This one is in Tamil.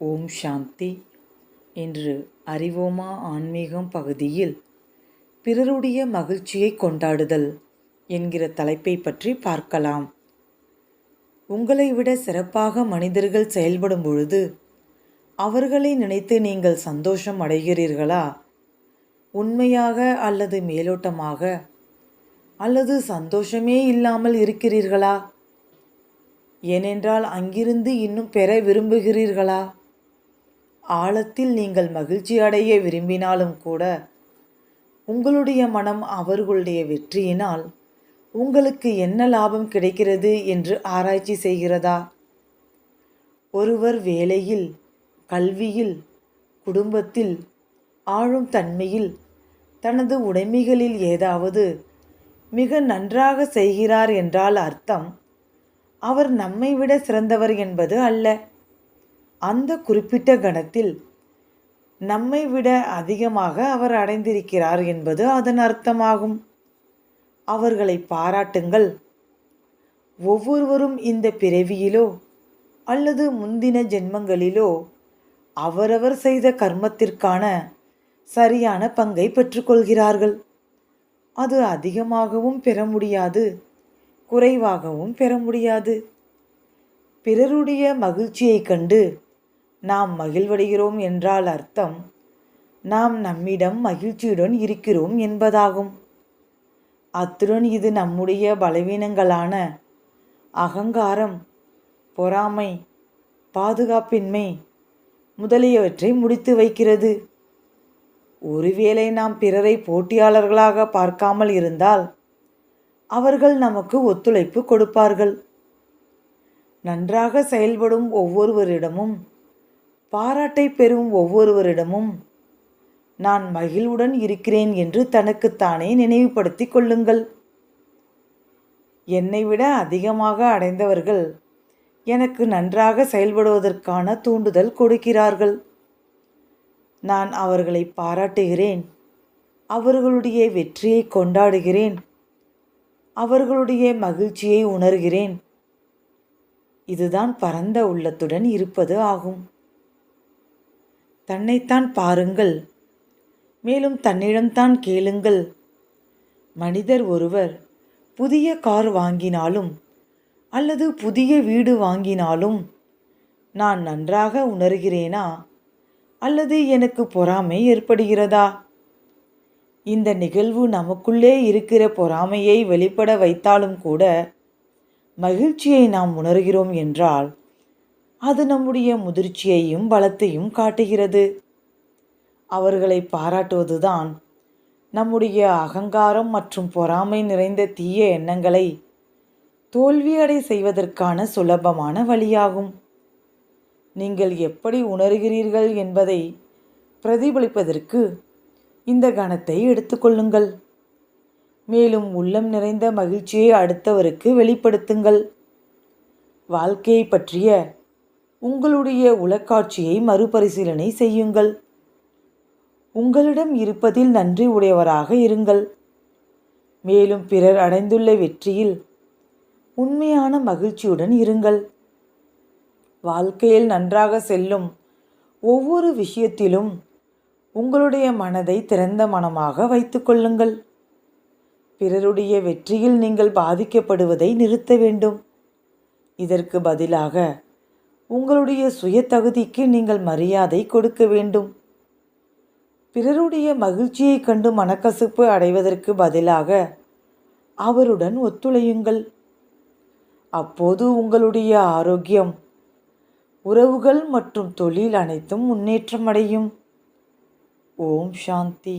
ஓம் சாந்தி இன்று அறிவோமா ஆன்மீகம் பகுதியில் பிறருடைய மகிழ்ச்சியை கொண்டாடுதல் என்கிற தலைப்பை பற்றி பார்க்கலாம். உங்களை விட சிறப்பாக மனிதர்கள் செயல்படும் பொழுது அவர்களை நினைத்து நீங்கள் சந்தோஷம் அடைகிறீர்களா? உண்மையாக அல்லது மேலோட்டமாக? அல்லது சந்தோஷமே இல்லாமல் இருக்கிறீர்களா? ஏனென்றால் அங்கிருந்து இன்னும் பெற விரும்புகிறீர்களா? ஆழத்தில் நீங்கள் மகிழ்ச்சி அடைய விரும்பினாலும் கூட உங்களுடைய மனம் அவர்களுடைய வெற்றியினால் உங்களுக்கு என்ன லாபம் கிடைக்கிறது என்று ஆராய்ச்சி செய்கிறதா? ஒருவர் வேலையில் கல்வியில் குடும்பத்தில் ஆழும் தன்மையில் தனது உடைமைகளில் ஏதாவது மிக நன்றாக செய்கிறார் என்றால் அர்த்தம் அவர் நம்மை விட சிறந்தவர் என்பது அல்ல. அந்த குறிப்பிட்ட கணத்தில் நம்மை விட அதிகமாக அவர் அடைந்திருக்கிறார் என்பது அதன் அர்த்தமாகும். அவர்களை பாராட்டுங்கள். ஒவ்வொருவரும் இந்த பிறவியிலோ அல்லது முந்தின ஜென்மங்களிலோ அவரவர் செய்த கர்மத்திற்கான சரியான பங்கை பெற்றுக்கொள்கிறார்கள். அது அதிகமாகவும் பெற முடியாது குறைவாகவும் பெற முடியாது. பிறருடைய மகிழ்ச்சியைக் கண்டு நாம் மகிழ்வடைகிறோம் என்றால் அர்த்தம் நாம் நம்மிடம் மகிழ்ச்சியுடன் இருக்கிறோம் என்பதாகும். அத்துடன் இது நம்முடைய பலவீனங்களான அகங்காரம் பொறாமை பாதுகாப்பின்மை முதலியவற்றை முடித்து வைக்கிறது. ஒருவேளை நாம் பிறரை போட்டியாளர்களாக பார்க்காமல் இருந்தால் அவர்கள் நமக்கு ஒத்துழைப்பு கொடுப்பார்கள். நன்றாக செயல்படும் ஒவ்வொருவரிடமும் பாராட்டை பெறும் ஒவ்வொருவரிடமும் நான் மகிழ்வுடன் இருக்கிறேன் என்று தனக்குத்தானே நினைவுபடுத்தி கொள்ளுங்கள். என்னை விட அதிகமாக அடைந்தவர்கள் எனக்கு நன்றாக செயல்படுவதற்கான தூண்டுதல் கொடுக்கிறார்கள். நான் அவர்களை பாராட்டுகிறேன். அவர்களுடைய வெற்றியை கொண்டாடுகிறேன். அவர்களுடைய மகிழ்ச்சியை உணர்கிறேன். இதுதான் பரந்த உள்ளத்துடன் இருப்பது ஆகும். தன்னைத்தான் பாருங்கள். மேலும் தன்னிடம்தான் கேளுங்கள். மனிதர் ஒருவர் புதிய கார் வாங்கினாலும் அல்லது புதிய வீடு வாங்கினாலும் நான் நன்றாக உணர்கிறேனா? அல்லது எனக்கு பொறாமை ஏற்படுகிறதா? இந்த நிகழ்வு நமக்குள்ளே இருக்கிற பொறாமையை வெளிப்பட வைத்தாலும் கூட மகிழ்ச்சியை நாம் உணர்கிறோம் என்றால் அது நம்முடைய முதிர்ச்சியையும் பலத்தையும் காட்டுகிறது. அவர்களை பாராட்டுவதுதான் நம்முடைய அகங்காரம் மற்றும் பொறாமை நிறைந்த தீய எண்ணங்களை தோல்வியடை செய்வதற்கான சுலபமான வழியாகும். நீங்கள் எப்படி உணர்கிறீர்கள் என்பதை பிரதிபலிப்பதற்கு இந்த கணத்தை எடுத்துக்கொள்ளுங்கள் மேலும் உள்ளம் நிறைந்த மகிழ்ச்சியை அடுத்தவருக்கு வெளிப்படுத்துங்கள். வாழ்க்கையை பற்றிய உங்களுடைய உலக்காட்சியை மறுபரிசீலனை செய்யுங்கள். உங்களிடம் இருப்பதில் நன்றி உடையவராக இருங்கள். மேலும் பிறர் அடைந்துள்ள வெற்றியில் உண்மையான மகிழ்ச்சியுடன் இருங்கள். வாழ்க்கையில் நன்றாக செல்லும் ஒவ்வொரு விஷயத்திலும் உங்களுடைய மனதை திறந்த மனமாக வைத்துக்கொள்ளுங்கள் பிறருடைய வெற்றியில் நீங்கள் பாதிக்கப்படுவதை நிறுத்த வேண்டும். இதற்கு பதிலாக உங்களுடைய சுய தகுதிக்கு நீங்கள் மரியாதை கொடுக்க வேண்டும். பிறருடைய மகிழ்ச்சியை கண்டு மனக்கசப்பு அடைவதற்கு பதிலாக அவருடன் ஒத்துழையுங்கள். அப்போது உங்களுடைய ஆரோக்கியம் உறவுகள் மற்றும் தொழில் அனைத்தும் முன்னேற்றம் அடையும் ஓம் சாந்தி.